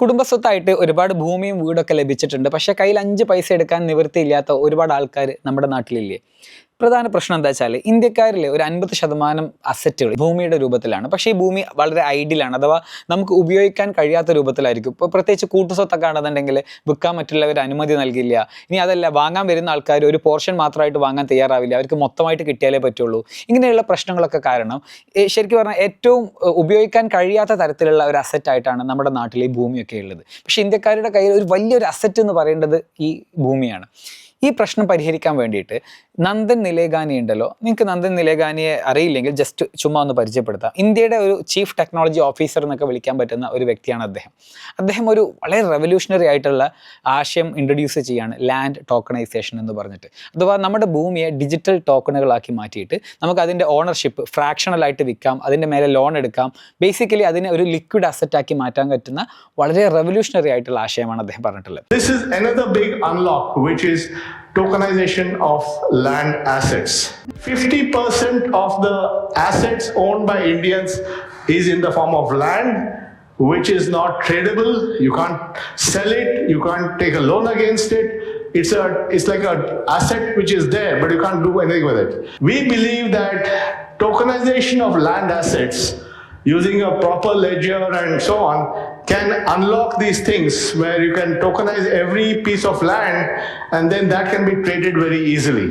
കുടുംബസ്വത്തായിട്ട് ഒരുപാട് ഭൂമിയും വീടൊക്കെ ലഭിച്ചിട്ടുണ്ട്. പക്ഷേ കയ്യിൽ അഞ്ച് പൈസ എടുക്കാൻ നിവൃത്തിയില്ലാത്ത ഒരുപാട് ആൾക്കാർ നമ്മുടെ നാട്ടിലില്ലേ? പ്രധാന പ്രശ്നം എന്താ വെച്ചാൽ ഇന്ത്യക്കാരിൽ ഒരു അൻപത് ശതമാനം അസറ്റുകൾ ഭൂമിയുടെ രൂപത്തിലാണ്. പക്ഷേ ഈ ഭൂമി വളരെ ഐഡിയലാണ് അഥവാ നമുക്ക് ഉപയോഗിക്കാൻ കഴിയാത്ത രൂപത്തിലായിരിക്കും. ഇപ്പോൾ പ്രത്യേകിച്ച് കൂട്ടുസ്വത്തൊക്കെ ആണെന്നുണ്ടെങ്കിൽ വിൽക്കാൻ മറ്റുള്ളവർ അനുമതി നൽകില്ല. ഇനി അതല്ല വാങ്ങാൻ വരുന്ന ആൾക്കാർ ഒരു പോർഷൻ മാത്രമായിട്ട് വാങ്ങാൻ തയ്യാറാവില്ല. അവർക്ക് മൊത്തമായിട്ട് കിട്ടിയാലേ പറ്റുള്ളൂ. ഇങ്ങനെയുള്ള പ്രശ്നങ്ങളൊക്കെ കാരണം ശരിക്കും പറഞ്ഞാൽ ഏറ്റവും ഉപയോഗിക്കാൻ കഴിയാത്ത തരത്തിലുള്ള ഒരു അസറ്റ് ആയിട്ടാണ് നമ്മുടെ നാട്ടിൽ ഈ ഭൂമിയൊക്കെ ഉള്ളത്. പക്ഷേ ഇന്ത്യക്കാരുടെ കയ്യിൽ ഒരു വലിയൊരു അസറ്റ് എന്ന് പറയേണ്ടത് ഈ ഭൂമിയാണ്. ഈ പ്രശ്നം പരിഹരിക്കാൻ വേണ്ടിയിട്ട് നന്ദൻ നിലേഗാനി ഉണ്ടല്ലോ. നിങ്ങൾക്ക് നന്ദൻ നിലേഗാനിയെ അറിയില്ലെങ്കിൽ ജസ്റ്റ് ചുമ്മാ ഒന്ന് പരിചയപ്പെടുത്താം. ഇന്ത്യയുടെ ഒരു ചീഫ് ടെക്നോളജി ഓഫീസർ എന്നൊക്കെ വിളിക്കാൻ പറ്റുന്ന ഒരു വ്യക്തിയാണ് അദ്ദേഹം. അദ്ദേഹം ഒരു വളരെ റെവല്യൂഷണറി ആയിട്ടുള്ള ആശയം ഇൻട്രൊഡ്യൂസ് ചെയ്യാണ് ലാൻഡ് ടോക്കണൈസേഷൻ എന്ന് പറഞ്ഞിട്ട്. അഥവാ നമ്മുടെ ഭൂമിയെ ഡിജിറ്റൽ ടോക്കണുകളാക്കി മാറ്റിയിട്ട് നമുക്ക് അതിന്റെ ഓണർഷിപ്പ് ഫ്രാക്ഷണലായിട്ട് വിൽക്കാം അതിന്റെ മേലെ ലോൺ എടുക്കാം. ബേസിക്കലി അതിനെ ഒരു ലിക്വിഡ് അസറ്റ് ആക്കി മാറ്റാൻ പറ്റുന്ന വളരെ റെവല്യൂഷണറി ആയിട്ടുള്ള ആശയമാണ് അദ്ദേഹം പറഞ്ഞിട്ടുള്ളത്. Tokenization of land assets. 50% of the assets owned by Indians is in the form of land, which is not tradable. You can't sell it, you can't take a loan against it. It's a it's like a asset which is there, but you can't do anything with it. We believe that tokenization of land assets using a proper ledger and so on can unlock these things where you can tokenize every piece of land and then that can be traded very easily.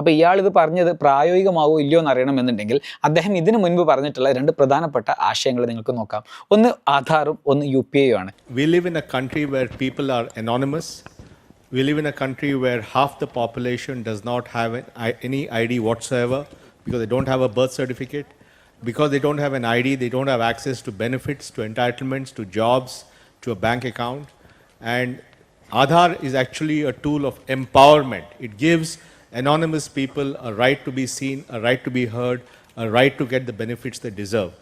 അപ്പോൾ ഇയാൾ ഇത് പറഞ്ഞത് പ്രായോഗികമാവോ ഇല്ലയോ എന്ന് അറിയണമെന്നുണ്ടെങ്കിൽ അദ്ദേഹം ഇതിനു മുൻപ് പറഞ്ഞിട്ടുള്ള രണ്ട് പ്രധാനപ്പെട്ട ആശയങ്ങൾ നിങ്ങൾക്ക് നോക്കാം ഒന്ന് ആധാറും ഒന്ന് യു പി ഐയും ആണ് we live in a country where people are anonymous. We live in a country where half the population does not have any I D ID whatsoever because they don't have a birth certificate. Because they don't have an ID, they don't have access to benefits, to entitlements, to jobs, to a bank account. And Aadhaar is actually a tool of empowerment. It gives anonymous people a right to be seen, a right to be heard, a right to get the benefits they deserve.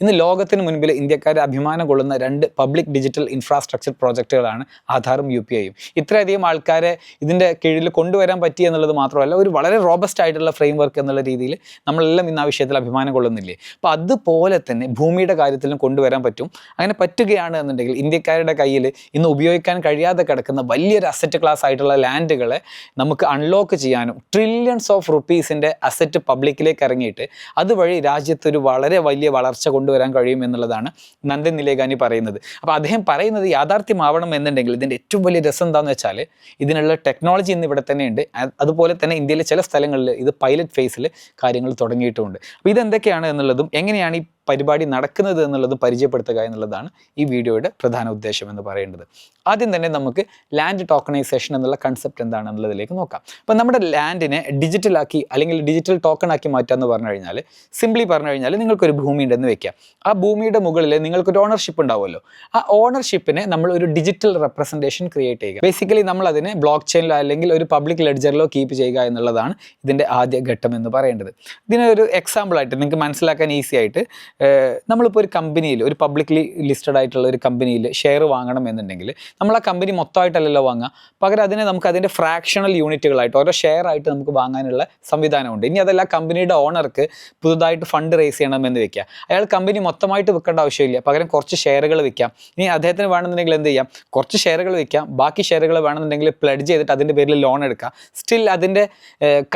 ഇന്ന് ലോകത്തിന് മുൻപിൽ ഇന്ത്യക്കാരെ അഭിമാനം കൊള്ളുന്ന രണ്ട് public digital infrastructure പ്രോജക്റ്റുകളാണ് ആധാറും U P ഐയും. ഇത്രയധികം ആൾക്കാരെ ഇതിന്റെ കീഴിൽ കൊണ്ടുവരാൻ പറ്റി എന്നുള്ളത് മാത്രമല്ല ഒരു വളരെ റോബസ്റ്റ് ആയിട്ടുള്ള ഫ്രെയിം വർക്ക് എന്നുള്ള രീതിയിൽ നമ്മളെല്ലാം ഇന്ന് ആ വിഷയത്തിൽ അഭിമാനം കൊള്ളുന്നില്ലേ? അപ്പോൾ അതുപോലെ തന്നെ ഭൂമിയുടെ കാര്യത്തിലും കൊണ്ടുവരാൻ പറ്റും. അങ്ങനെ പറ്റുകയാണ് എന്നുണ്ടെങ്കിൽ ഇന്ത്യക്കാരുടെ കയ്യിൽ ഇന്ന് ഉപയോഗിക്കാൻ കഴിയാതെ കിടക്കുന്ന വലിയൊരു അസറ്റ് ക്ലാസ് ആയിട്ടുള്ള ലാൻഡുകളെ നമുക്ക് അൺലോക്ക് ചെയ്യാനും ട്രില്യൺസ് ഓഫ് റുപ്പീസിന്റെ അസറ്റ് പബ്ലിക്കിലേക്ക് ഇറങ്ങിയിട്ട് അതുവഴി രാജ്യത്തൊരു വളരെ വലിയ വളർച്ച കൊണ്ടുവരാൻ കഴിയും എന്നുള്ളതാണ് നന്ദൻ നിലേഗാനി പറയുന്നത്. അപ്പോൾ അദ്ദേഹം പറയുന്നത് യാഥാർത്ഥ്യമാവണം എന്നുണ്ടെങ്കിൽ ഇതിന്റെ ഏറ്റവും വലിയ രസം എന്താണെന്ന് വെച്ചാൽ ഇതിനുള്ള ടെക്നോളജി ഇന്ന് ഇവിടെ തന്നെയുണ്ട് അതുപോലെ തന്നെ ഇന്ത്യയിലെ ചില സ്ഥലങ്ങളിൽ ഇത് പൈലറ്റ് ഫേസിൽ കാര്യങ്ങൾ തുടങ്ങിയിട്ടുമുണ്ട് അപ്പോൾ ഇതെന്തൊക്കെയാണ് എന്നുള്ളതും എങ്ങനെയാണ് ഈ പരിപാടി നടക്കുന്നത് എന്നുള്ളത് പരിചയപ്പെടുത്തുക എന്നുള്ളതാണ് ഈ വീഡിയോയുടെ പ്രധാന ഉദ്ദേശം എന്ന് പറയേണ്ടത്. ആദ്യം തന്നെ നമുക്ക് ലാൻഡ് ടോക്കണൈസേഷൻ എന്നുള്ള കൺസെപ്റ്റ് എന്താണെന്നുള്ളതിലേക്ക് നോക്കാം. അപ്പം നമ്മുടെ ലാൻഡിനെ ഡിജിറ്റലാക്കി അല്ലെങ്കിൽ ഡിജിറ്റൽ ടോക്കൺ ആക്കി മാറ്റുക എന്ന് പറഞ്ഞു കഴിഞ്ഞാൽ സിംപ്ലി പറഞ്ഞു കഴിഞ്ഞാൽ നിങ്ങൾക്കൊരു ഭൂമി ഉണ്ടെന്ന് വെക്കാം ആ ഭൂമിയുടെ മുകളിൽ നിങ്ങൾക്കൊരു ഓണർഷിപ്പ് ഉണ്ടാവുമല്ലോ. ആ ഓണർഷിപ്പിനെ നമ്മൾ ഒരു ഡിജിറ്റൽ റെപ്രസെന്റേഷൻ ക്രിയേറ്റ് ചെയ്യുക. ബേസിക്കലി നമ്മൾ അതിനെ ബ്ലോക്ക് ചെയിനിലോ അല്ലെങ്കിൽ ഒരു പബ്ലിക് ലെഡ്ജറിലോ കീപ്പ് ചെയ്യുക എന്നുള്ളതാണ് ഇതിന്റെ ആദ്യ ഘട്ടം എന്ന് പറയേണ്ടത്. ഇതിനൊരു എക്സാമ്പിൾ ആയിട്ട് നിങ്ങൾക്ക് മനസ്സിലാക്കാൻ ഈസി ആയിട്ട് നമ്മളിപ്പോൾ ഒരു കമ്പനിയിൽ ഒരു പബ്ലിക്ലി ലിസ്റ്റഡ് ആയിട്ടുള്ള ഒരു കമ്പനിയിൽ ഷെയർ വാങ്ങണം എന്നുണ്ടെങ്കിൽ നമ്മൾ ആ കമ്പനി മൊത്തമായിട്ടല്ലല്ലോ വാങ്ങുക. പകരം അതിനെ നമുക്ക് അതിന്റെ ഫ്രാക്ഷണൽ യൂണിറ്റുകളായിട്ട് ഓരോ ഷെയർ ആയിട്ട് നമുക്ക് വാങ്ങാനുള്ള സംവിധാനമുണ്ട്. ഇനി അതല്ല കമ്പനിയുടെ ഓണർക്ക് പുതുതായിട്ട് ഫണ്ട് റേസ് ചെയ്യണമെന്ന് വെക്കുക. അയാൾ കമ്പനി മൊത്തമായിട്ട് വിൽക്കേണ്ട ആവശ്യമില്ല. പകരം കുറച്ച് ഷെയറുകൾ വിൽക്കാം ഇനി അദ്ദേഹത്തിന് വേണമെന്നുണ്ടെങ്കിൽ എന്ത് ചെയ്യാം? കുറച്ച് ഷെയറുകൾ വിൽക്കാം ബാക്കി ഷെയറുകൾ വേണമെന്നുണ്ടെങ്കിൽ പ്ലഡ് ചെയ്തിട്ട് അതിന്റെ പേരിൽ ലോൺ എടുക്കാം. സ്റ്റിൽ അതിന്റെ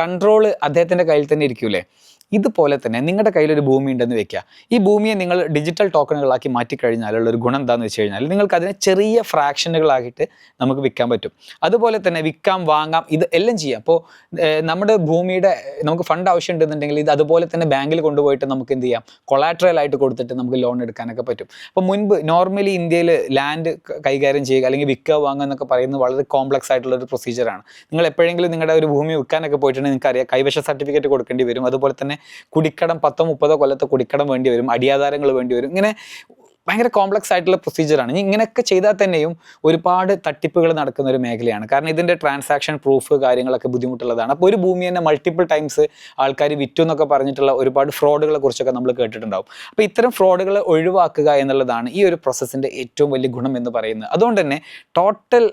കൺട്രോൾ അദ്ദേഹത്തിന്റെ കയ്യിൽ തന്നെ ഇരിക്കൂലേ? ഇതുപോലെ തന്നെ നിങ്ങളുടെ കയ്യിലൊരു ഭൂമി ഉണ്ടെന്ന് വെക്കുക ഈ ഭൂമിയെ നിങ്ങൾ ഡിജിറ്റൽ ടോക്കണുകളാക്കി മാറ്റിക്കഴിഞ്ഞാലുള്ള ഒരു ഗുണം എന്താണെന്ന് വെച്ച് കഴിഞ്ഞാൽ നിങ്ങൾക്ക് അതിനെ ചെറിയ ഫ്രാക്ഷനുകളായിട്ട് നമുക്ക് വിൽക്കാൻ പറ്റും. അതുപോലെ തന്നെ വിൽക്കാം വാങ്ങാം ഇത് എല്ലാം ചെയ്യാം. അപ്പോൾ നമ്മുടെ ഭൂമിയുടെ നമുക്ക് ഫണ്ട് ആവശ്യമുണ്ടെന്നുണ്ടെങ്കിൽ ഇത് അതുപോലെ തന്നെ ബാങ്കിൽ കൊണ്ടുപോയിട്ട് നമുക്ക് എന്ത് ചെയ്യാം? കൊളാട്രൽ ആയിട്ട് കൊടുത്തിട്ട് നമുക്ക് ലോൺ എടുക്കാനൊക്കെ പറ്റും. അപ്പോൾ മുൻപ് നോർമലി ഇന്ത്യയിൽ ലാൻഡ് കൈകാര്യം ചെയ്യുക അല്ലെങ്കിൽ വിൽക്കുക വാങ്ങുക എന്നൊക്കെ പറയുന്നത് വളരെ കോംപ്ലക്സ് ആയിട്ടുള്ള ഒരു പ്രൊസീജിയറാണ് നിങ്ങൾ എപ്പോഴെങ്കിലും നിങ്ങളുടെ ഒരു ഭൂമി വിൽക്കാനൊക്കെ പോയിട്ടുണ്ടെങ്കിൽ നിങ്ങൾക്ക് അറിയാം കൈവശ സർട്ടിഫിക്കറ്റ് കൊടുക്കേണ്ടി വരും. അതുപോലെ തന്നെ കുടിക്കടം പത്തോ മുപ്പതോ കൊല്ലത്തെ കുടിക്കടം വേണ്ടി വരും അടിയാധാരങ്ങൾ വേണ്ടി വരും. ഇങ്ങനെ ഭയങ്കര കോംപ്ലക്സ് ആയിട്ടുള്ള പ്രൊസീജിയറാണ് ഇനി ഇങ്ങനെയൊക്കെ ചെയ്താൽ തന്നെയും ഒരുപാട് തട്ടിപ്പുകൾ നടക്കുന്ന ഒരു മേഖലയാണ്. കാരണം ഇതിന്റെ ട്രാൻസാക്ഷൻ പ്രൂഫ് കാര്യങ്ങളൊക്കെ ബുദ്ധിമുട്ടുള്ളതാണ്. അപ്പോൾ ഒരു ഭൂമി തന്നെ മൾട്ടിപ്പിൾ ടൈംസ് ആൾക്കാർ വിറ്റു എന്നൊക്കെ പറഞ്ഞിട്ടുള്ള ഒരുപാട് ഫ്രോഡുകളെ കുറിച്ചൊക്കെ നമ്മൾ കേട്ടിട്ടുണ്ടാവും. അപ്പോൾ ഇത്തരം ഫ്രോഡുകൾ ഒഴിവാക്കുക എന്നുള്ളതാണ് ഈ ഒരു പ്രോസസ്സിന്റെ ഏറ്റവും വലിയ ഗുണം എന്ന് പറയുന്നത്. അതുകൊണ്ട് തന്നെ ടോട്ടൽ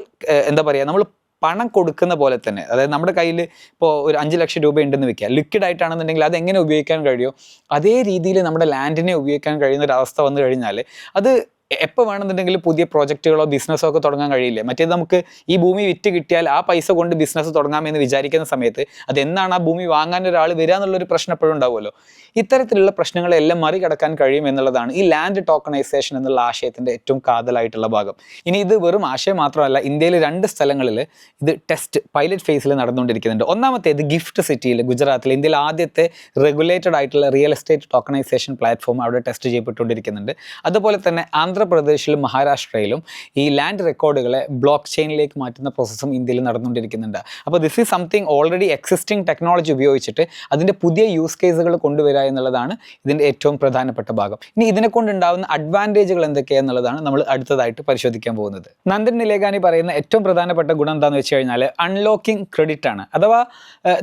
എന്താ പറയുക നമ്മൾ പണം കൊടുക്കുന്ന പോലെ തന്നെ. അതായത് നമ്മുടെ കയ്യിൽ ഇപ്പോൾ ഒരു അഞ്ച് ലക്ഷം രൂപ ഉണ്ടെന്ന് വെക്കുക. ലിക്വിഡ് ആയിട്ടാണെന്നുണ്ടെങ്കിൽ അത് എങ്ങനെ ഉപയോഗിക്കാൻ കഴിയുമോ അതേ രീതിയിൽ നമ്മുടെ ലാൻഡിനെ ഉപയോഗിക്കാൻ കഴിയുന്ന ഒരു അവസ്ഥ വന്നു കഴിഞ്ഞാൽ അത് എപ്പോൾ വേണമെന്നുണ്ടെങ്കിലും പുതിയ പ്രോജക്റ്റുകളോ ബിസിനസ്സോ ഒക്കെ തുടങ്ങാൻ കഴിയില്ല? മറ്റേത് നമുക്ക് ഈ ഭൂമി വിറ്റ് കിട്ടിയാൽ ആ പൈസ കൊണ്ട് ബിസിനസ് തുടങ്ങാമെന്ന് വിചാരിക്കുന്ന സമയത്ത് അതെന്നാണ് ആ ഭൂമി വാങ്ങാൻ ഒരാൾ വരിക എന്നുള്ളൊരു പ്രശ്നം എപ്പോഴും ഉണ്ടാവുമല്ലോ? ഇത്തരത്തിലുള്ള പ്രശ്നങ്ങളെല്ലാം മറികടക്കാൻ കഴിയും എന്നുള്ളതാണ് ഈ ലാൻഡ് ടോക്കണൈസേഷൻ എന്നുള്ള ആശയത്തിന്റെ ഏറ്റവും കാതലായിട്ടുള്ള ഭാഗം. ഇനി ഇത് വെറും ആശയം മാത്രമല്ല ഇന്ത്യയിൽ രണ്ട് സ്ഥലങ്ങളിൽ ഇത് ടെസ്റ്റ് പൈലറ്റ് ഫേസിൽ നടന്നുകൊണ്ടിരിക്കുന്നുണ്ട്. ഒന്നാമത്തേത് ഗിഫ്റ്റ് സിറ്റിയിൽ ഗുജറാത്തിൽ ഇന്ത്യയിൽ ആദ്യത്തെ റെഗുലേറ്റഡ് ആയിട്ടുള്ള റിയൽ എസ്റ്റേറ്റ് ടോക്കണൈസേഷൻ പ്ലാറ്റ്ഫോം അവിടെ ടെസ്റ്റ് ചെയ്യപ്പെട്ടുകൊണ്ടിരിക്കുന്നുണ്ട്. അതുപോലെ തന്നെ ആന്ധ്രാപ്രദേശിലും മഹാരാഷ്ട്രയിലും ഈ ലാൻഡ് റെക്കോർഡുകളെ ബ്ലോക്ക് ചെയിനിലേക്ക് മാറ്റുന്ന പ്രോസസ്സും ഇന്ത്യയിൽ നടന്നുകൊണ്ടിരിക്കുന്നുണ്ട്. അപ്പോൾ this is something already existing technology ഉപയോഗിച്ചിട്ട് അതിന്റെ പുതിയ യൂസ് കേസുകൾ കൊണ്ടുവരിക എന്നുള്ളതാണ് ഇതിന്റെ ഏറ്റവും പ്രധാനപ്പെട്ട ഭാഗം. ഇനി ഇതിനെ കൊണ്ടുണ്ടാകുന്ന അഡ്വാന്റേജുകൾ എന്തൊക്കെയാണെന്നുള്ളതാണ് നമ്മൾ അടുത്തതായിട്ട് പരിശോധിക്കാൻ പോകുന്നത്. നന്ദൻ നിലേഖാനി പറയുന്ന ഏറ്റവും പ്രധാനപ്പെട്ട ഗുണം എന്താണെന്ന് വെച്ച് കഴിഞ്ഞാൽ അൺലോക്കിംഗ് ക്രെഡിറ്റ് ആണ്. അഥവാ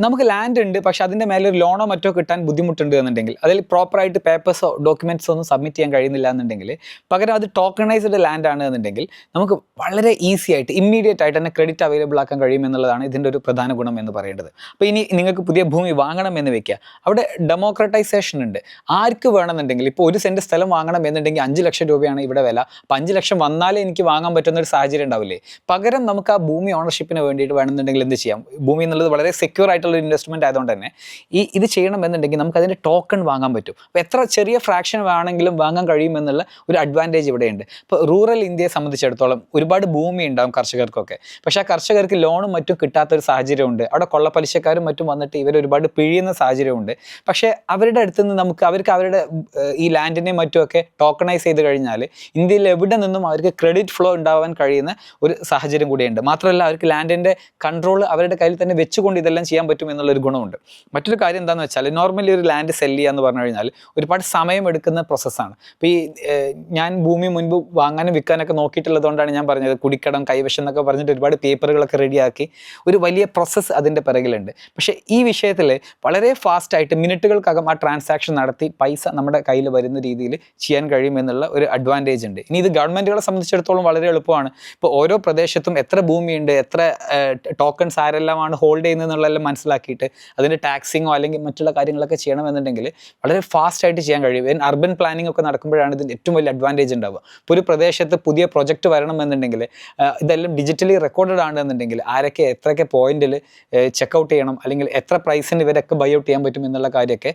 നമുക്ക് ലാൻഡ് ഉണ്ട് പക്ഷെ അതിന്റെ മേലെ ഒരു ലോണോ മറ്റോ കിട്ടാൻ ബുദ്ധിമുട്ടുണ്ട് എന്നുണ്ടെങ്കിൽ അതിൽ പ്രോപ്പറായിട്ട് പേപ്പേഴ്സോ ഡോക്യുമെന്റ്സോ ഒന്നും സബ്മിറ്റ് ചെയ്യാൻ കഴിയുന്നില്ല എന്നുണ്ടെങ്കിൽ പകരം അത് ടോക്കണൈസ്ഡ് ലാൻഡ് ആണ് എന്നുണ്ടെങ്കിൽ നമുക്ക് വളരെ ഈസി ആയിട്ട് ഇമ്മീഡിയറ്റ് ആയിട്ട് തന്നെ ക്രെഡിറ്റ് അവൈലബിൾ ആക്കാൻ കഴിയും എന്നുള്ളതാണ് ഇതിന്റെ ഒരു പ്രധാന ഗുണം എന്ന് പറയേണ്ടത്. അപ്പോൾ ഇനി നിങ്ങൾക്ക് പുതിയ ഭൂമി വാങ്ങണം എന്ന് വെക്കുക. അവിടെ ഡെമോക്രട്ടൈസേഷൻ ഉണ്ട്. ആർക്ക് വേണമെന്നുണ്ടെങ്കിൽ ഇപ്പോൾ ഒരു സെന്റ് സ്ഥലം വാങ്ങണം എന്നുണ്ടെങ്കിൽ അഞ്ച് ലക്ഷം രൂപയാണ് ഇവിടെ വില. അപ്പോൾ അഞ്ച് ലക്ഷം വന്നാലേ എനിക്ക് വാങ്ങാൻ പറ്റുന്ന ഒരു സാഹചര്യം ഉണ്ടാവില്ലേ? പകരം നമുക്ക് ആ ഭൂമി ഓണർഷിപ്പിന് വേണ്ടിയിട്ട് വേണമെന്നുണ്ടെങ്കിൽ എന്ത് ചെയ്യാം? ഭൂമി എന്നുള്ളത് വളരെ സെക്യൂർ ആയിട്ടുള്ള ഒരു ഇൻവെസ്റ്റ്മെന്റ് ആയതുകൊണ്ട് തന്നെ ഈ ഇത് ചെയ്യണം എന്നുണ്ടെങ്കിൽ നമുക്ക് അതിന്റെ ടോക്കൺ വാങ്ങാൻ പറ്റും. അപ്പോൾ എത്ര ചെറിയ ഫ്രാക്ഷൻ വേണമെങ്കിലും വാങ്ങാൻ കഴിയുമെന്നുള്ള ഒരു അഡ്വാന്റേജ് ഇവിടെയുണ്ട്. ഇപ്പോൾ റൂറൽ ഇന്ത്യയെ സംബന്ധിച്ചിടത്തോളം ഒരുപാട് ഭൂമി ഉണ്ടാവും കർഷകർക്കൊക്കെ. പക്ഷേ ആ കർഷകർക്ക് ലോണും മറ്റും കിട്ടാത്തൊരു സാഹചര്യമുണ്ട്. അവിടെ കൊള്ളപ്പലിശക്കാരും മറ്റും വന്നിട്ട് ഇവർ ഒരുപാട് പിഴിയുന്ന സാഹചര്യമുണ്ട്. പക്ഷേ അവരുടെ അടുത്ത് നിന്ന് നമുക്ക് അവർക്ക് അവരുടെ ഈ ലാൻഡിനെ മറ്റുമൊക്കെ ടോക്കണൈസ് ചെയ്ത് കഴിഞ്ഞാൽ ഇന്ത്യയിൽ എവിടെ നിന്നും അവർക്ക് ക്രെഡിറ്റ് ഫ്ലോ ഉണ്ടാവാൻ കഴിയുന്ന ഒരു സാഹചര്യം കൂടിയുണ്ട്. മാത്രമല്ല അവർക്ക് ലാൻഡിന്റെ കൺട്രോൾ അവരുടെ കയ്യിൽ തന്നെ വെച്ചുകൊണ്ട് ഇതെല്ലാം ചെയ്യാൻ പറ്റും എന്നുള്ളൊരു ഗുണമുണ്ട്. മറ്റൊരു കാര്യം എന്താണെന്ന് വെച്ചാൽ നോർമലി ഒരു ലാൻഡ് സെല്ല് ചെയ്യുക എന്ന് പറഞ്ഞു കഴിഞ്ഞാൽ ഒരുപാട് സമയം എടുക്കുന്ന പ്രോസസ്സാണ് ഇപ്പോൾ ഈ ഞാൻ ഭൂമി മുൻപ് വാങ്ങാനും വിൽക്കാനൊക്കെ നോക്കിയിട്ടുള്ളതുകൊണ്ടാണ് ഞാൻ പറഞ്ഞത്. കുടിക്കടം കൈവശം എന്നൊക്കെ പറഞ്ഞിട്ട് ഒരുപാട് പേപ്പറുകളൊക്കെ റെഡിയാക്കി ഒരു വലിയ പ്രോസസ്സ് അതിന്റെ പിറകിലുണ്ട്. പക്ഷേ ഈ വിഷയത്തിൽ വളരെ ഫാസ്റ്റായിട്ട് മിനിറ്റുകൾക്കകം ആ ട്രാൻസാക്ഷൻ നടത്തി പൈസ നമ്മുടെ കയ്യിൽ വരുന്ന രീതിയിൽ ചെയ്യാൻ കഴിയുമെന്നുള്ള ഒരു അഡ്വാന്റേജ് ഉണ്ട്. ഇനി ഇത് ഗവൺമെന്റുകളെ സംബന്ധിച്ചിടത്തോളം വളരെ എളുപ്പമാണ്. ഇപ്പോൾ ഓരോ പ്രദേശത്തും എത്ര ഭൂമിയുണ്ട് എത്ര ടോക്കൺസ് ആരെല്ലാമാണ് ഹോൾഡ് ചെയ്യുന്നതെന്നുള്ളതെല്ലാം മനസ്സിലാക്കിയിട്ട് അതിന്റെ ടാക്സിങ്ങോ അല്ലെങ്കിൽ മറ്റുള്ള കാര്യങ്ങളൊക്കെ ചെയ്യണമെന്നുണ്ടെങ്കിൽ വളരെ ഫാസ്റ്റായിട്ട് ചെയ്യാൻ കഴിയും. അർബൻ പ്ലാനിംഗ് ഒക്കെ നടക്കുമ്പോഴാണ് ഇതിന്റെ ഏറ്റവും വലിയ അഡ്വാന്റേജ് ഉണ്ടാവുക. ഇപ്പോൾ ഒരു പ്രദേശത്ത് പുതിയ പ്രൊജക്റ്റ് വരണമെന്നുണ്ടെങ്കിൽ ഇതെല്ലാം ഡിജിറ്റലി റെക്കോർഡഡ് ആണെന്നുണ്ടെങ്കിൽ ആരൊക്കെ എത്രയൊക്കെ പോയിന്റിൽ ചെക്കൗട്ട് ചെയ്യണം അല്ലെങ്കിൽ എത്ര പ്രൈസിന് ഇവരൊക്കെ ബൈ ഔട്ട് ചെയ്യാൻ പറ്റും എന്നുള്ള കാര്യമൊക്കെ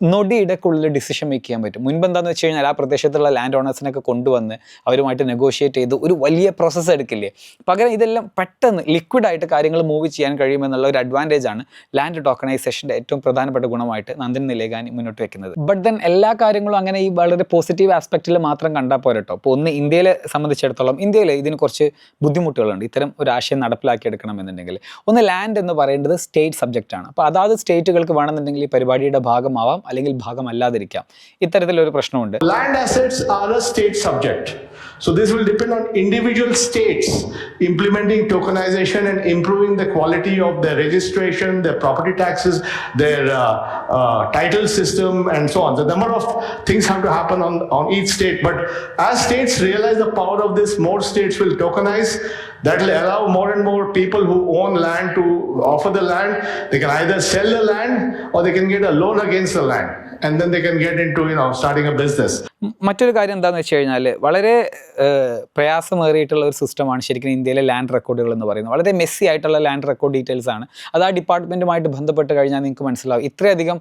നൊടിയിടക്കുള്ളിൽ ഡിസിഷൻ മേക്ക് ചെയ്യാൻ പറ്റും. മുൻപ് എന്താണെന്ന് വെച്ച് കഴിഞ്ഞാൽ ആ പ്രദേശത്തുള്ള ലാൻഡ് ഓണേഴ്സിനൊക്കെ കൊണ്ടുവന്ന് അവരുമായിട്ട് നെഗോഷിയേറ്റ് ചെയ്ത് ഒരു വലിയ പ്രോസസ്സ് എടുക്കില്ലേ? പകരം ഇതെല്ലാം പെട്ടെന്ന് ലിക്വിഡായിട്ട് കാര്യങ്ങൾ മൂവ് ചെയ്യാൻ കഴിയുമെന്നുള്ള ഒരു അഡ്വാന്റേജ് ആണ് ലാൻഡ് ടോക്കണൈസേഷന്റെ ഏറ്റവും പ്രധാനപ്പെട്ട ഗുണമായിട്ട് നന്ദൻ നിലേഖാനി മുന്നോട്ട് വെക്കുന്നത്. ബട്ട് ദെൻ എല്ലാ കാര്യങ്ങളും അങ്ങനെ ഈ വളരെ പോസിറ്റീവ് ആസ്പെക്റ്റിൽ മാത്രം കണ്ടാൽ പോരട്ടോ അപ്പോൾ ഒന്ന് ഇന്ത്യയിലെ സംബന്ധിച്ചിടത്തോളം ഇന്ത്യയിൽ ഇതിന് കുറച്ച് ബുദ്ധിമുട്ടുകളുണ്ട്. ഇത്തരം ഒരു ആശയം നടപ്പിലാക്കിയെടുക്കണം എന്നുണ്ടെങ്കിൽ ഒന്ന് ലാൻഡ് എന്ന് പറയുന്നത് സ്റ്റേറ്റ് സബ്ജക്റ്റാണ് അപ്പോൾ അതാത് സ്റ്റേറ്റുകൾക്ക് വേണമെന്നുണ്ടെങ്കിൽ ഈ പരിപാടിയുടെ ഭാഗമാവാം. അല്ലെങ്കിൽ ഭാഗമല്ലാതിരിക്കാം ഇത്തരത്തിലൊരു പ്രശ്നമുണ്ട് land assets are state subject. So this will depend on individual states implementing tokenization and improving the quality of their registration, their property taxes, their uh, uh, title system, and so on. The number of things have to happen on, on each state. But as states realize the power of this, more states will tokenize. That will allow more and more people who own land to offer the land. They can either sell the land or they can get a loan against the land. And then they can get into, you know, starting a business. മറ്റൊരു കാര്യം എന്താണെന്ന് വെച്ച് കഴിഞ്ഞാൽ വളരെ പ്രയാസമേറിയിട്ടുള്ള ഒരു സിസ്റ്റമാണ് ശരിക്കും ഇന്ത്യയിലെ ലാൻഡ് റെക്കോർഡുകൾ എന്ന് പറയുന്നത്. വളരെ മെസ്സി ആയിട്ടുള്ള ലാൻഡ് റെക്കോർഡ് ഡീറ്റെയിൽസ് ആണ്. അത് ആ ഡിപ്പാർട്ട്മെന്റുമായിട്ട് ബന്ധപ്പെട്ട് കഴിഞ്ഞാൽ നിങ്ങൾക്ക് മനസ്സിലാവും. ഇത്രയധികം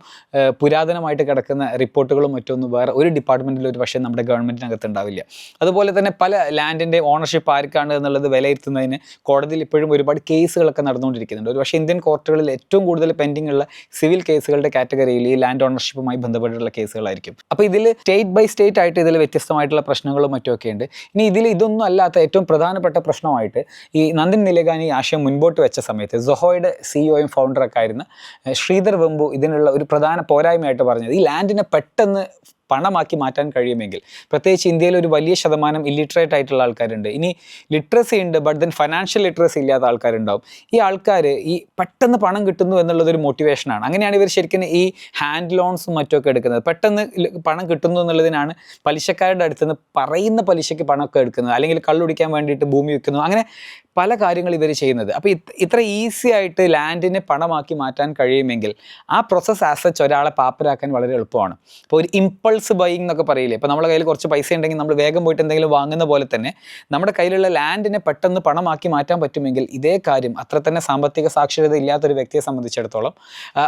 പുരാതനമായിട്ട് കിടക്കുന്ന റിപ്പോർട്ടുകളും മറ്റൊന്നും വേറെ ഒരു ഡിപ്പാർട്ട്മെന്റിൽ ഒരു പക്ഷേ നമ്മുടെ ഗവൺമെന്റിനകത്ത് ഉണ്ടാവില്ല. അതുപോലെ തന്നെ പല ലാൻഡിന്റെ ഓണർഷിപ്പ് ആർക്കാണ് എന്നുള്ളത് വിലയിരുത്തുന്നതിന് കോടതിയിൽ ഇപ്പോഴും ഒരുപാട് കേസുകളൊക്കെ നടന്നുകൊണ്ടിരിക്കുന്നുണ്ട്. ഒരു പക്ഷേ ഇന്ത്യൻ കോർട്ടുകളിൽ ഏറ്റവും കൂടുതൽ പെൻഡിംഗ് ഉള്ള സിവിൽ കേസുകളുടെ കാറ്റഗറിയിൽ ഈ ലാൻഡ് ഓണർഷിപ്പുമായി ബന്ധപ്പെട്ടിട്ടുള്ള കേസുകളായിരിക്കും. അപ്പോൾ ഇതിൽ സ്റ്റേറ്റ് ബൈ സ്റ്റേറ്റ് ആയിട്ട് ഇതിൽ വ്യത്യസ്തമായിട്ടുള്ള പ്രശ്നങ്ങളും മറ്റുമൊക്കെ ഉണ്ട്. ഇനി ഇതിൽ ഇതൊന്നും അല്ലാത്ത ഏറ്റവും പ്രധാനപ്പെട്ട പ്രശ്നമായിട്ട് ഈ നന്ദിൻ നിലകാനി ആശയം മുൻപോട്ട് വെച്ച സമയത്ത് സൊഹോയുടെ സിഇഒയും ഫൗണ്ടറൊക്കെ ആയിരുന്ന ശ്രീധർ വെമ്പു ഇതിനുള്ള ഒരു പ്രധാന പോരായ്മയായിട്ട് പറഞ്ഞത് ഈ ലാൻഡിനെ പെട്ടെന്ന് പണമാക്കി മാറ്റാൻ കഴിയുമെങ്കിൽ. പ്രത്യേകിച്ച് ഇന്ത്യയിൽ ഒരു വലിയ ശതമാനം ഇല്ലിറ്ററേറ്റ് ആയിട്ടുള്ള ആൾക്കാരുണ്ട്. ഇനി ലിറ്ററസി ഉണ്ട് ബട്ട് ദെൻ ഫൈനാൻഷ്യൽ ലിറ്ററസി ഇല്ലാത്ത ആൾക്കാരുണ്ടാവും. ഈ ആൾക്കാർ ഈ പെട്ടെന്ന് പണം കിട്ടുന്നു എന്നുള്ളതൊരു മോട്ടിവേഷനാണ് അങ്ങനെയാണ് ഇവർ ശരിക്കും ഈ ഹാൻഡ് ലോൺസും മറ്റുമൊക്കെ എടുക്കുന്നത്. പെട്ടെന്ന് പണം കിട്ടുന്നു എന്നുള്ളതിനാണ് പലിശക്കാരുടെ അടുത്ത് നിന്ന് പറയുന്ന പലിശയ്ക്ക് പണമൊക്കെ എടുക്കുന്നത്. അല്ലെങ്കിൽ കള്ളുടിക്കാൻ വേണ്ടിയിട്ട് ഭൂമി വെക്കുന്നു അങ്ങനെ പല കാര്യങ്ങൾ ഇവർ ചെയ്യുന്നത്. അപ്പോൾ ഇത്ര ഈസി ആയിട്ട് ലാൻഡിനെ പണമാക്കി മാറ്റാൻ കഴിയുമെങ്കിൽ ആ പ്രോസസ്സ് ആസച്ച് ഒരാളെ പാപ്പരാക്കാൻ വളരെ എളുപ്പമാണ്. ഇപ്പോൾ ഒരു ഇമ്പൾസ് ബൈയിങ് എന്നൊക്കെ പറയില്ലേ? ഇപ്പോൾ നമ്മുടെ കയ്യിൽ കുറച്ച് പൈസ ഉണ്ടെങ്കിൽ നമ്മൾ വേഗം പോയിട്ട് എന്തെങ്കിലും വാങ്ങുന്ന പോലെ തന്നെ നമ്മുടെ കയ്യിലുള്ള ലാൻഡിനെ പെട്ടെന്ന് പണമാക്കി മാറ്റാൻ പറ്റുമെങ്കിൽ ഇതേ കാര്യം അത്ര തന്നെ സാമ്പത്തിക സാക്ഷരത ഇല്ലാത്തൊരു വ്യക്തിയെ സംബന്ധിച്ചിടത്തോളം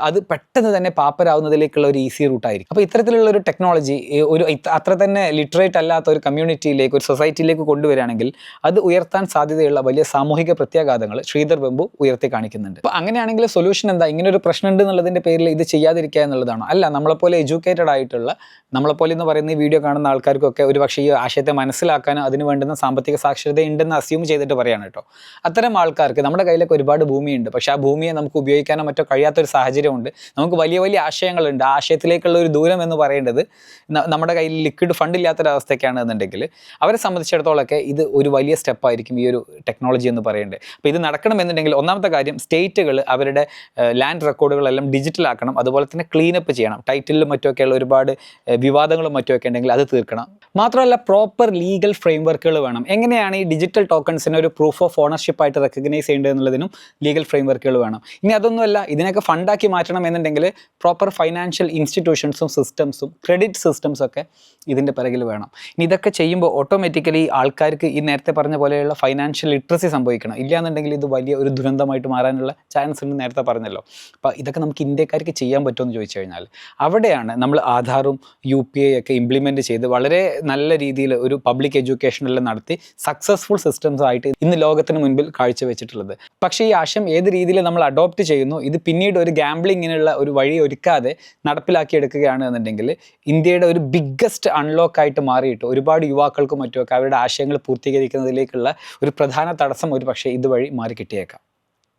അത് പെട്ടെന്ന് തന്നെ പാപ്പരാവുന്നതിലേക്കുള്ള ഒരു ഈസി റൂട്ടായിരിക്കും അപ്പോൾ ഇത്തരത്തിലുള്ള ഒരു ടെക്നോളജി ഒരു അത്ര തന്നെ ലിറ്ററേറ്റ് അല്ലാത്ത ഒരു കമ്മ്യൂണിറ്റിയിലേക്ക് ഒരു സൊസൈറ്റിയിലേക്ക് കൊണ്ടുവരികയാണെങ്കിൽ അത് ഉയർത്താൻ സാധ്യതയുള്ള വലിയ സാമൂഹിക പ്രത്യാഘാതങ്ങൾ ശ്രീധർ വെമ്പു ഉയർത്തി കാണിക്കുന്നുണ്ട്. അപ്പോൾ അങ്ങനെയാണെങ്കിൽ സൊല്യൂഷൻ എന്താ? ഇങ്ങനെ ഒരു പ്രശ്നം ഉണ്ട് എന്നുള്ളതിന്റെ പേരിൽ ഇത് ചെയ്യാതിരിക്കുക എന്നുള്ളതാണോ? അല്ല നമ്മളെപ്പോലെ എഡ്യൂക്കേറ്റഡ് ആയിട്ടുള്ള നമ്മളെപ്പോലെ എന്ന് പറയുന്ന ഈ വീഡിയോ കാണുന്ന ആൾക്കാർക്കൊക്കെ ഒരു പക്ഷേ ഈ ആശയത്തെ മനസ്സിലാക്കാനും അതിന് വേണ്ടുന്ന സാമ്പത്തിക സാക്ഷരത ഉണ്ടെന്ന് അസ്യൂം ചെയ്തിട്ട് പറയാണ് കേട്ടോ. അത്തരം ആൾക്കാർക്ക് നമ്മുടെ കയ്യിലൊക്കെ ഒരുപാട് ഭൂമിയുണ്ട്. പക്ഷേ ആ ഭൂമിയെ നമുക്ക് ഉപയോഗിക്കാനോ മറ്റോ കഴിയാത്തൊരു സാഹചര്യമുണ്ട്. നമുക്ക് വലിയ വലിയ ആശയങ്ങളുണ്ട്. ആ ആശയത്തിലേക്കുള്ള ഒരു ദൂരം എന്ന് പറയേണ്ടത് നമ്മുടെ കയ്യിൽ ലിക്വിഡ് ഫണ്ട് ഇല്ലാത്തൊരവസ്ഥയ്ക്കാണ് എന്നുണ്ടെങ്കിൽ അവരെ സംബന്ധിച്ചിടത്തോളമൊക്കെ ഇത് ഒരു വലിയ സ്റ്റെപ്പായിരിക്കും ഈ ഒരു ടെക്നോളജി എന്ന് പറയേണ്ടത് അപ്പോൾ ഇത് നടക്കണമെന്നുണ്ടെങ്കിൽ ഒന്നാമത്തെ കാര്യം സ്റ്റേറ്റുകൾ അവരുടെ ലാൻഡ് റെക്കോർഡുകളെല്ലാം ഡിജിറ്റൽ ആക്കണം അതുപോലെ തന്നെ ക്ലീനപ്പ് ചെയ്യണം. ടൈറ്റിലും മറ്റുമൊക്കെയുള്ള ഒരുപാട് വിവാദങ്ങളും മറ്റുമൊക്കെ ഉണ്ടെങ്കിൽ അത് തീർക്കണം. മാത്രമല്ല പ്രോപ്പർ ലീഗൽ ഫ്രെയിംവർക്കുകൾ വേണം. എങ്ങനെയാണ് ഈ ഡിജിറ്റൽ ടോക്കൺസിനെ ഒരു പ്രൂഫ് ഓഫ് ഓണർഷിപ്പ് ആയിട്ട് റെക്കഗ്നൈസ് ചെയ്യേണ്ടത് എന്നുള്ളതിനും ലീഗൽ ഫ്രെയിംവർക്കുകൾ വേണം. ഇനി അതൊന്നുമല്ല ഇതിനൊക്കെ ഫണ്ടാക്കി മാറ്റണം എന്നുണ്ടെങ്കിൽ പ്രോപ്പർ ഫൈനാൻഷ്യൽ ഇൻസ്റ്റിറ്റ്യൂഷൻസും സിസ്റ്റംസും ക്രെഡിറ്റ് സിസ്റ്റംസും ഒക്കെ ഇതിന്റെ പിറകിൽ വേണം. ഇനി ഇതൊക്കെ ചെയ്യുമ്പോൾ ഓട്ടോമാറ്റിക്കലി ആൾക്കാർക്ക് ഈ നേരത്തെ പറഞ്ഞ പോലെയുള്ള ഫൈനാൻഷ്യൽ ലിറ്ററസി സംഭവിക്കണം. ഇല്ലാന്നുണ്ടെങ്കിൽ ഇത് വലിയ ഒരു ദുരന്തമായിട്ട് മാറാനുള്ള ചാൻസ് ഉണ്ട് നേരത്തെ പറഞ്ഞല്ലോ. അപ്പോൾ ഇതൊക്കെ നമുക്ക് ഇന്ത്യക്കാർക്ക് ചെയ്യാൻ പറ്റുമെന്ന് ചോദിച്ചു കഴിഞ്ഞാൽ അവിടെയാണ് നമ്മൾ ആധാറും യു പി ഐ ഒക്കെ ഇംപ്ലിമെന്റ് ചെയ്ത് വളരെ നല്ല രീതിയിൽ ഒരു പബ്ലിക് എഡ്യൂക്കേഷനെല്ലാം നടത്തി സക്സസ്ഫുൾ സിസ്റ്റംസ് ആയിട്ട് ഇന്ന് ലോകത്തിന് മുൻപിൽ കാഴ്ചവെച്ചിട്ടുള്ളത്. പക്ഷേ ഈ ആശയം ഏത് രീതിയിൽ നമ്മൾ അഡോപ്റ്റ് ചെയ്യുന്നു ഇത് പിന്നീട് ഒരു ഗാംബ്ലിങ്ങിനുള്ള ഒരു വഴി ഒരുക്കാതെ നടപ്പിലാക്കിയെടുക്കുകയാണ് എന്നുണ്ടെങ്കിൽ ഇന്ത്യയുടെ ഒരു ബിഗ്ഗസ്റ്റ് അൺലോക്കായിട്ട് മാറിയിട്ട് ഒരുപാട് യുവാക്കൾക്കും മറ്റുമൊക്കെ അവരുടെ ആശയങ്ങൾ പൂർത്തീകരിക്കുന്നതിലേക്കുള്ള ഒരു പ്രധാന തടസ്സം ഒരു പക്ഷേ ഇതുവഴി മാറി കിട്ടിയേക്കാം